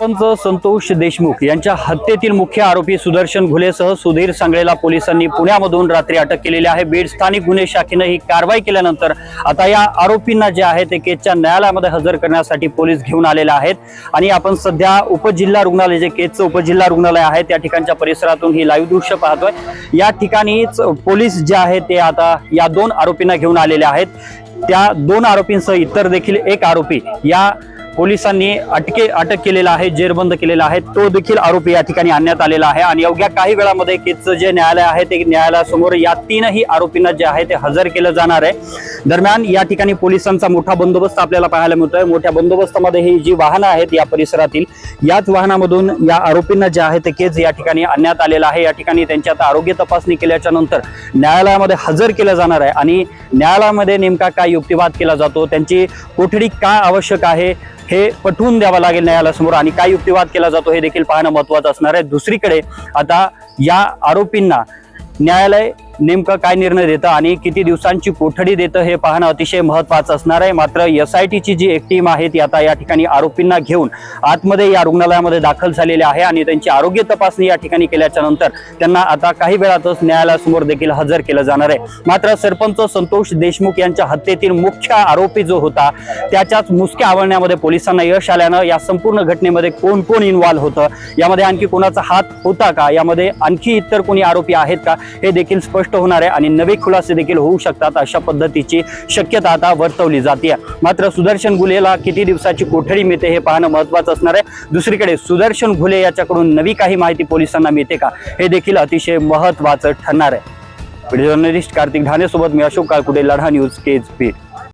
सरपंच संतोष देशमुख यांच्या हत्येतील मुख्य आरोपी सुदर्शन घुलेसह सुधीर सांगळेला पोलिसांनी पुण्यामधून रात्री अटक केलेली आहे. बीड स्थानिक गुन्हे शाखेनं ही कारवाई केल्यानंतर आता या आरोपींना जे आहे ते केजच्या न्यायालयामध्ये हजर करण्यासाठी पोलीस घेऊन आलेले आहेत. आणि आपण सध्या उपजिल्हा रुग्णालय जे केजचं उपजिल्हा रुग्णालय आहे त्या ठिकाणच्या परिसरातून ही लाईव्ह दृश्य पाहतोय. या ठिकाणीच पोलीस जे आहे ते आता या दोन आरोपींना घेऊन आलेले आहेत. त्या दोन आरोपींसह इतर देखील एक आरोपी या पोलिसांनी अटके अटक केलेला आहे जेरबंद केलेला आहे. तो देखील आरोपी या ठिकाणी आणण्यात आलेला आहे आणि अवघ्या काही वेळामध्ये केजचं जे न्यायालय आहे ते न्यायालयासमोर या तीनही आरोपींना जे आहे ते हजर केलं जाणार आहे. दरम्यान या ठिकाणी पोलिसांचा मोठा बंदोबस्त आपल्याला पाहायला मिळतोय. मोठ्या बंदोबस्तामध्ये ही जी वाहनं आहेत या परिसरातील याच वाहनामधून या आरोपींना जे आहे ते केज या ठिकाणी आणण्यात आलेलं आहे. या ठिकाणी त्यांची आता आरोग्य तपासणी केल्याच्यानंतर न्यायालयामध्ये हजर केलं जाणार आहे आणि न्यायालयामध्ये नेमका काय युक्तिवाद केला जातो त्यांची कोठडी का आवश्यक आहे हे पटवून द्यावं लागेल न्यायालयासमोर आणि काय युक्तिवाद केला जातो हे देखील पाहणं महत्वाचं असणार आहे. दुसरीकडे आता या आरोपींना न्यायालय नेमकं काय निर्णय देतं आणि किती दिवसांची कोठडी देतं हे पाहणं अतिशय महत्वाचं असणार आहे. मात्र एस आय टीची जी एक टीम आहे ती आता या ठिकाणी आरोपींना घेऊन आतमध्ये या रुग्णालयामध्ये दाखल झालेली आहे आणि त्यांची आरोग्य तपासणी या ठिकाणी केल्याच्यानंतर त्यांना आता काही वेळातच न्यायालयासमोर देखील हजर केलं जाणार आहे. मात्र सरपंच संतोष देशमुख यांच्या हत्येतील मुख्य आरोपी जो होता त्याच्याच मुसक्या आवळण्यामध्ये पोलिसांना यश आल्यानं या संपूर्ण घटनेमध्ये कोण कोण इन्व्हॉल्व्ह होतं? यामध्ये आणखी कोणाचा हात होता का? यामध्ये आणखी इतर कोणी आरोपी आहेत का? हे देखील स्पष्ट होणार आहे आणि नवे खुलासे देखील होऊ शकतात अशा पद्धतीची शक्यता आता वर्तवली जाते मात्र सुदर्शन गुलेला किती दिवसाची कोठडी मिळते हे पाहणं महत्वाचं असणार आहे. दुसरीकडे सुदर्शन घुले याच्याकडून नवी काही माहिती पोलिसांना मिळते का? हे देखील अतिशय महत्वाचं ठरणार आहे. जर्नलिस्ट कार्तिक ढाणेसोबत मी अशोक काळकुडे लढा न्यूज केज पीठ